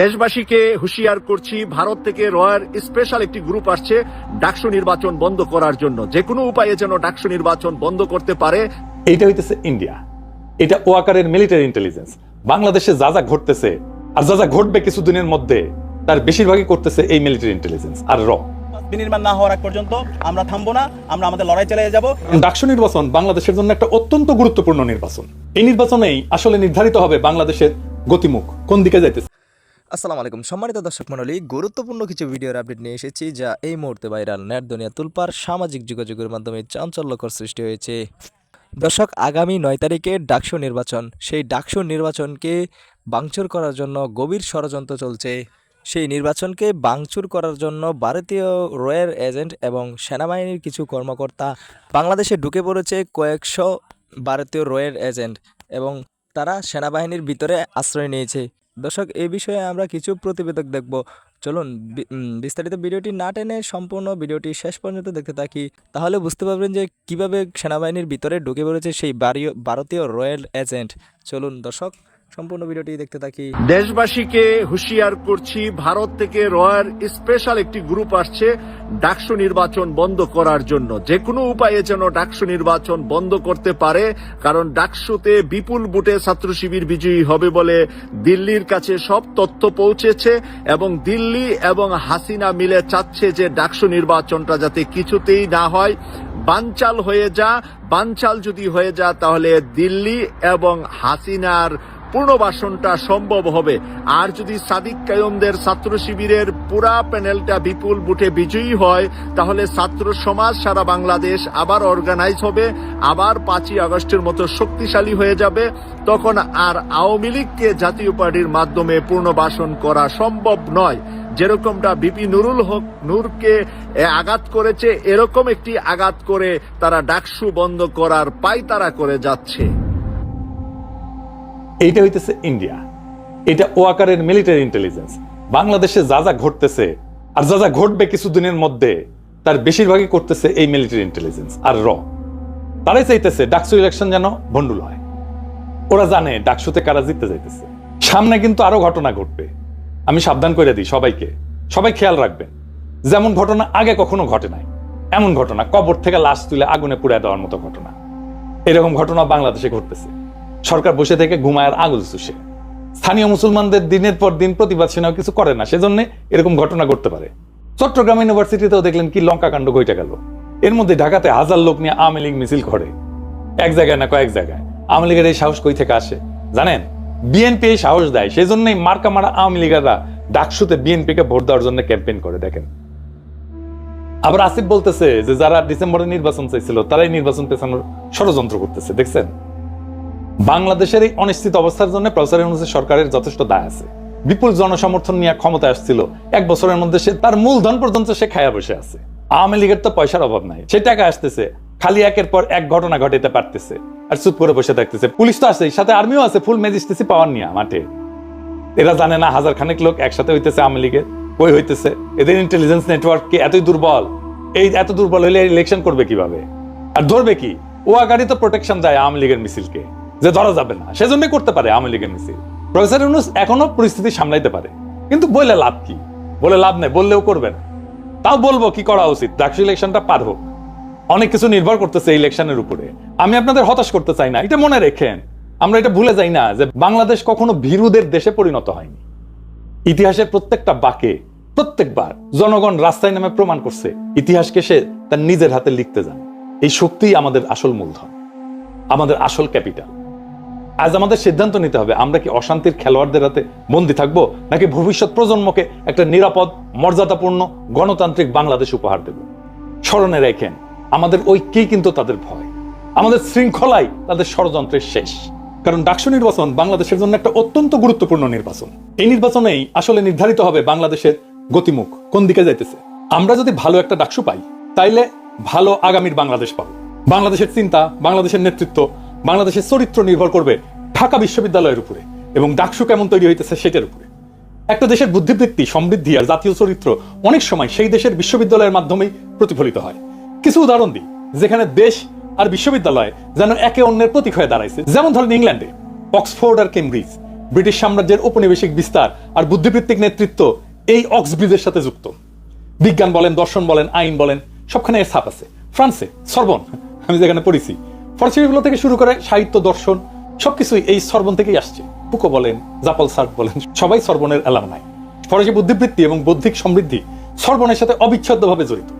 দেশবাসীকে হুঁশিয়ার করছি ভারত থেকে রয়্যাল স্পেশাল একটি গ্রুপ আসছে ডাকসু নির্বাচন বন্ধ করার জন্য। যে কোনো উপায়ে যেন ডাকসু নির্বাচন বন্ধ করতে পারে। এইটা হইতেছে ইন্ডিয়া। এটা ওয়াকারের মিলিটারি ইন্টেলিজেন্স বাংলাদেশে যা যা ঘটতেছে আর যা যা ঘটবে কিছুদিনের মধ্যে তার বেশিরভাগই করতেছে এই মিলিটারি ইন্টেলিজেন্স আর র। বিনির্মাণ না হওয়ার আগ পর্যন্ত আমরা থামবো না আমরা আমাদের লড়াই চালিয়ে যাব। ডাকসু নির্বাচন বাংলাদেশের জন্য একটা অত্যন্ত গুরুত্বপূর্ণ নির্বাচন। এই নির্বাচনেই আসলে নির্ধারিত হবে বাংলাদেশের গতিমুখ। কোন দিকে যাইতেছে? আসসালামু আলাইকুম। সম্মানিত দর্শক মণ্ডলী, গুরুত্বপূর্ণ কিছু ভিডিওর আপডেট নিয়ে এসেছি যা এই মুহূর্তে ভাইরাল। নেট দুনিয়া তুলপার সামাজিক যোগাযোগের মাধ্যমে চাঞ্চল্যকর সৃষ্টি হয়েছে। দর্শক, আগামী নয় তারিখে ডাকসু নির্বাচন। সেই ডাকসু নির্বাচনকে বাংচুর করার জন্য গভীর ষড়যন্ত্র চলছে। সেই নির্বাচনকে বাংচুর করার জন্য ভারতীয় রয়্যাল এজেন্ট এবং সেনাবাহিনীর কিছু কর্মকর্তা বাংলাদেশে ঢুকে পড়েছে কয়েকশো ভারতীয় রয়্যাল এজেন্ট এবং তারা সেনাবাহিনীর ভিতরে আশ্রয় নিয়েছে। দর্শক, এ বিষয়ে আমরা কিছু প্রতিবেদক দেখব। চলুন বিস্তারিত ভিডিওটি না টেনে সম্পূর্ণ ভিডিওটি শেষ পর্যন্ত দেখতে থাকি। তাহলে বুঝতে পারবেন যে কীভাবে সেনাবাহিনীর ভিতরে ঢুকে পড়েছে সেই ভারতীয় রয়্যাল এজেন্ট। চলুন দর্শক সম্পূর্ণ ভিডিওটি দেখতে থাকি। দেশবাসীকে হুঁশিয়ার করছি, ভারত থেকে রয়্যাল স্পেশাল একটি গ্রুপ আসছে ডাকসু নির্বাচন বন্ধ করার জন্য। যে কোনো উপায়ে যেন ডাকসু নির্বাচন বন্ধ করতে পারে, কারণ ডাকসুতে বিপুল বুটে ছাত্র শিবির বিজয়ী হবে বলে দিল্লির কাছে সব তথ্য পৌঁছেছে এবং দিল্লি এবং হাসিনা মিলে চাচ্ছে যে ডাকসু নির্বাচনটা যাতে কিছুতেই না হয়। বানচাল হয়ে যা, বানচাল যদি হয়ে যা, তাহলে দিল্লি এবং হাসিনার পুনর্বাসনটা সম্ভব হবে। আর যদি সাদিক কায়মদের ছাত্র শিবিরের পুরা প্যানেলটা বিপুল বুটে বিজয়ী হয়, তাহলে ছাত্র সমাজ সারা বাংলাদেশ আবার অর্গানাইজ হবে, আবার পাঁচই আগস্টের মতো শক্তিশালী হয়ে যাবে। তখন আর আওয়ামী লীগকে জাতীয় পার্টির মাধ্যমে পুনর্বাসন করা সম্ভব নয়। যেরকমটা বিপি নুরুল হক নূরকে আঘাত করেছে, এরকম একটি আঘাত করে তারা ডাকসু বন্ধ করার পায়তারা করে যাচ্ছে। এইটা হইতেছে ইন্ডিয়া এটা ওয়াকারের মিলিটারি ইন্টেলিজেন্স বাংলাদেশে যা যা ঘটতেছে, আর যা যা ঘটবে কিছুদিনের মধ্যে, তার বেশিরভাগই করতেছে এই মিলিটারি ইন্টেলিজেন্স আর র। তারাই চাইতেছে ডাকসু ইলেকশন যেন ভণ্ডুল হয়। ওরা জানে ডাকসুতে কারা জিততে যাইতেছে সামনে কিন্তু আরও ঘটনা ঘটবে। আমি সাবধান করে দিই সবাইকে। সবাই খেয়াল রাখবেন। যেমন ঘটনা আগে কখনো ঘটে নাই, এমন ঘটনা কবর থেকে লাশ তুলে আগুনে পুড়ে দেওয়ার মতো ঘটনা। এরকম ঘটনা বাংলাদেশে ঘটতেছে। সরকার বসে থেকে ঘুমায় আর আঙুল চুষে স্থানীয় মুসলমানদের দিনের পর দিন প্রতিবাদ সেনাও কিছু করে না, সেজন্য এরকম ঘটনা ঘটতে পারে। চট্টগ্রাম ইউনিভার্সিটিতেও দেখলেন কি লঙ্কা কাণ্ড ঘটে গেল। এর মধ্যে ঢাকাতে হাজার লোক নিয়ে আওয়ামী লীগ মিছিল করে। এক জায়গায় না কয়েক জায়গায়। আওয়ামী লীগের এই সাহস কই থেকে আসে? জানেন? বিএনপি এই সাহস দেয় সেই জন্যই মার্কা মারা আওয়ামী লীগাররা ডাকসুতে বিএনপি কে ভোট দেওয়ার জন্য ক্যাম্পেইন করে, দেখেন। আবার আসিফ বলতেছে যে, যারা ডিসেম্বরে নির্বাচন চাইছিল, তারাই নির্বাচন পেছানোর ষড়যন্ত্র করতেছে, দেখছেন? বাংলাদেশের এই অনিশ্চিত অবস্থার জন্য প্রফেসর ইউনুসের সরকারের যথেষ্ট দায় আছে। বিপুল জনসমর্থন নিয়ে ক্ষমতায় আসছিল। এক বছরের মধ্যে সে তার মূলধন পর্যন্ত সে খায়া বসে আছে। আওয়ামী লীগের তো পয়সার অভাব নাই। সে টাকা আসতেছে। খালি একের পর এক ঘটনা ঘটাইতে পারতেছে। আর চুপ করে বসে থাকতেছে। পুলিশ তো আছে সাথে আর্মিও আছে। ফুল ম্যাজিস্ট্রেসি পাওয়ার নিয়ে মাঠে। এরা জানে না হাজার খানেক লোক একসাথে হইতেছে আওয়ামী লীগের। কই হইতেছে? এদের ইন্টেলিজেন্স নেটওয়ার্ক কি এতই দুর্বল? এই এত দুর্বল হইলে ইলেকশন করবে কীভাবে? আর ধরবে কি? ও আগাড়ি তো প্রোটেকশন দেয় আওয়ামী লীগের মিছিলকে। যে ধরা যাবে না। সেজন্য করতে পারে আওয়ামী লীগের মিছিল। প্রফেসর ইউনুস এখনও পরিস্থিতি সামলাইতে পারে। কিন্তু বলে লাভ কি? বলে লাভ নেই, বললেও করবে না। তাও বলব কি করা উচিত? ডাকসু ইলেকশনটা পার হোক। অনেক কিছু নির্ভর করতেছে ইলেকশনের উপরে। আমি আপনাদের হতাশ করতে চাই না। এটা মনে রেখেন। আমরা এটা ভুলে যাই না যে বাংলাদেশ কখনো ভীরুদের দেশে পরিণত হয়নি। ইতিহাসের প্রত্যেকটা বাকে প্রত্যেকবার জনগণ রাস্তায় নামে প্রমাণ করছে, ইতিহাসকে সে তার নিজের হাতে লিখতে যান এই শক্তিই আমাদের আসল মূলধন, আমাদের আসল ক্যাপিটাল। আজ আমাদের সিদ্ধান্ত নিতে হবে, আমরা কি অশান্তির খেলোয়াড়দের হাতে বন্দী থাকব, নাকি ভবিষ্যৎ প্রজন্মকে একটা নিরাপদ, মর্যাদাপূর্ণ, গণতান্ত্রিক বাংলাদেশ উপহার দেব? স্মরণে রেখেন, আমাদের ঐক্যেই কিন্তু তাদের ভয়। আমাদের শৃঙ্খলাই তাদের ষড়যন্ত্রের শেষ। কারণ ডাকসু নির্বাচন বাংলাদেশের জন্য একটা অত্যন্ত গুরুত্বপূর্ণ নির্বাচন। এই নির্বাচনেই আসলে নির্ধারিত হবে বাংলাদেশের গতিমুখ, কোন দিকে যাইতেছে। আমরা যদি ভালো একটা ডাকসু পাই, তাইলে ভালো আগামীর বাংলাদেশ পাবো। বাংলাদেশের চিন্তা, বাংলাদেশের নেতৃত্ব বাংলাদেশের চরিত্র নির্ভর করবে ঢাকা বিশ্ববিদ্যালয়ের উপরে এবং ডাকসু কেমন তৈরি হইতেছে সেটার উপরে। একটা দেশের বুদ্ধিবৃত্তি, সমৃদ্ধি আর জাতীয় চরিত্র অনেক সময় সেই দেশের বিশ্ববিদ্যালয়ের মাধ্যমেই প্রতিফলিত হয়। কিছু উদাহরণ দিই, যেখানে দেশ আর বিশ্ববিদ্যালয় যেন একে অন্যের প্রতীক হয়ে দাঁড়াইছে। যেমন ধরেন ইংল্যান্ডে, অক্সফোর্ড আর কেমব্রিজ, ব্রিটিশ সাম্রাজ্যের উপনিবেশিক বিস্তার আর বুদ্ধিবৃত্তিক নেতৃত্ব এই অক্সব্রিজের সাথে যুক্ত। বিজ্ঞান বলেন, দর্শন বলেন, আইন বলেন, সবখানে এর ছাপ আছে। ফ্রান্সে, সরবন, আমি যেখানে পড়েছি ফরাসি বিপ্লব থেকে শুরু করে সাহিত্য, দর্শন, সবকিছুই এই সরবন থেকেই আসছে। পুকো বলেন, জাপাল সার্ট বলেন, সবাই সরবনের এলাম নাই। ফরাসি বুদ্ধিবৃত্তি এবং বৌদ্ধিক সমৃদ্ধি সরবনের সাথে অবিচ্ছেদ্যভাবে জড়িত।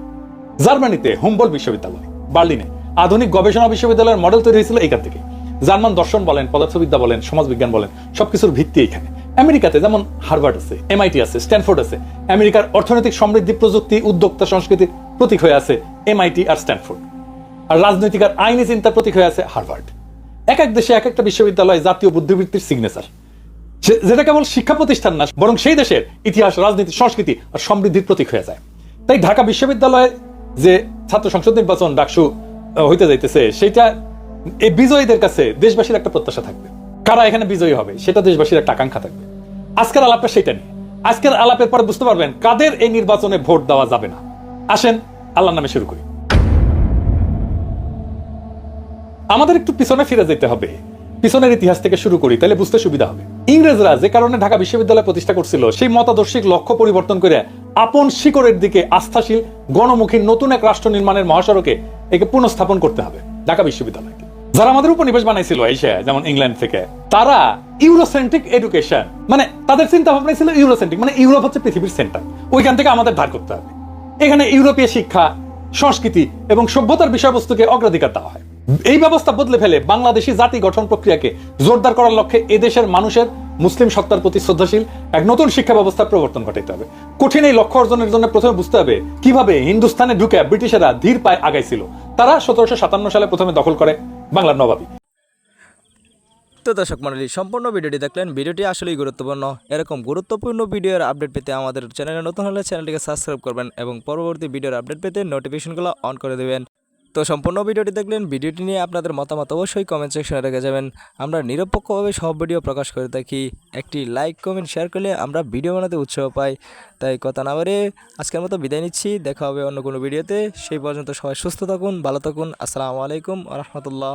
জার্মানিতে হুম্বল বিশ্ববিদ্যালয়, বার্লিনে আধুনিক গবেষণা বিশ্ববিদ্যালয়ের মডেল তৈরি হয়েছিল এইখান থেকে। জার্মান দর্শন বলেন, পদার্থবিদ্যা বলেন, সমাজবিজ্ঞান বলেন, সবকিছুর ভিত্তি এখানে। আমেরিকাতে যেমন হার্ভার্ড আছে, এমআইটি আছে, স্ট্যানফোর্ড আছে, আমেরিকার অর্থনৈতিক সমৃদ্ধি, প্রযুক্তি, উদ্যোক্তা সংস্কৃতির প্রতীক হয়ে আছে এমআইটি আর স্ট্যানফোর্ড। আর রাজনৈতিক আর আইনি চিন্তার প্রতীক হয়ে আছে হার্ভার্ড। এক এক দেশে এক একটা বিশ্ববিদ্যালয় জাতীয় বুদ্ধিবৃত্তির সিগনেচার যেটা কেবল শিক্ষা প্রতিষ্ঠান না, বরং সেই দেশের ইতিহাস, রাজনীতি, সংস্কৃতি আর সমৃদ্ধির প্রতীক হয়ে যায়। তাই ঢাকা বিশ্ববিদ্যালয়ে যে ছাত্র সংসদ নির্বাচন ডাকসু হইতে যাইতেছে সেটা এই বিজয়ীদের কাছে দেশবাসীর একটা প্রত্যাশা থাকবে। কারা এখানে বিজয়ী হবে, সেটা দেশবাসীর একটা আকাঙ্ক্ষা থাকবে। আজকের আলাপটা সেটা নিয়ে আজকের আলাপের পরে বুঝতে পারবেন কাদের এই নির্বাচনে ভোট দেওয়া যাবে না। আসেন, আল্লাহর নামে শুরু করি। আমাদের একটু পিছনে ফিরে যেতে হবে। পিছনের ইতিহাস থেকে শুরু করি, তাহলে বুঝতে সুবিধা হবে। ইংরেজরা যে কারণে ঢাকা বিশ্ববিদ্যালয় প্রতিষ্ঠা করছিল, সেই মতাদর্শিক লক্ষ্য পরিবর্তন করে আপন শিকড়ের দিকে আস্থাশীল, গণমুখী নতুন এক রাষ্ট্র নির্মাণের মহাসড়কে একে পুনঃস্থাপন করতে হবে ঢাকা বিশ্ববিদ্যালয়কে। যারা আমাদের উপনিবেশ বানাইছিল এসে যেমন ইংল্যান্ড থেকে, তারা ইউরোসেন্ট্রিক এডুকেশন মানে তাদের চিন্তা ভাবনা ছিল ইউরোসেন্ট্রিক মানে ইউরোপ হচ্ছে পৃথিবীর সেন্টার ওইখান থেকে আমাদের ধার করতে হবে। এখানে ইউরোপীয় শিক্ষা, সংস্কৃতি এবং সভ্যতার বিষয়বস্তুকে অগ্রাধিকার দেওয়া হয়। এই ব্যবস্থা বদলে ফেলে বাংলাদেশি জাতি গঠন প্রক্রিয়াকে জোরদার করার লক্ষ্যে এদেশের মানুষের মুসলিম সত্তার প্রতি শ্রদ্ধাশীল এক নতুন শিক্ষা ব্যবস্থার প্রবর্তন ঘটাইতে হবে। কঠিন এই লক্ষ্য অর্জনের জন্য প্রথমে বুঝতে হবে কীভাবে হিন্দুস্তানে ঢুকে ব্রিটিশেরা ধীর পায়ে আগাইছিল। তারা সতেরোশো সাতান্ন সালে প্রথমে দখল করে বাংলার নবাবী। তো দর্শক মণ্ডলী সম্পূর্ণ ভিডিওটি দেখলেন, ভিডিওটি আসলেই গুরুত্বপূর্ণ। এরকম গুরুত্বপূর্ণ ভিডিওর আপডেট পেতে আমাদের চ্যানেলে নতুন হলে চ্যানেলটিকে সাবস্ক্রাইব করবেন এবং পরবর্তী ভিডিওর আপডেট পেতে নোটিফিকেশনগুলো অন করে দেবেন। তো সম্পূর্ণ ভিডিওটি দেখলেন, ভিডিওটি নিয়ে আপনাদের মতামত অবশ্যই কমেন্ট সেকশনে রেখে যাবেন। আমরা নিরপেক্ষভাবে সব ভিডিও প্রকাশ করে থাকি। একটি লাইক কমেন্ট শেয়ার করলে আমরা ভিডিও বানাতে উৎসাহ পাই। তাই কথা না বলে আজকের মতো বিদায় নিচ্ছি। দেখা হবে অন্য কোনো ভিডিওতে সেই পর্যন্ত সবাই সুস্থ থাকুন, ভালো থাকুন। আসসালামু আলাইকুম রহমতুল্লাহ।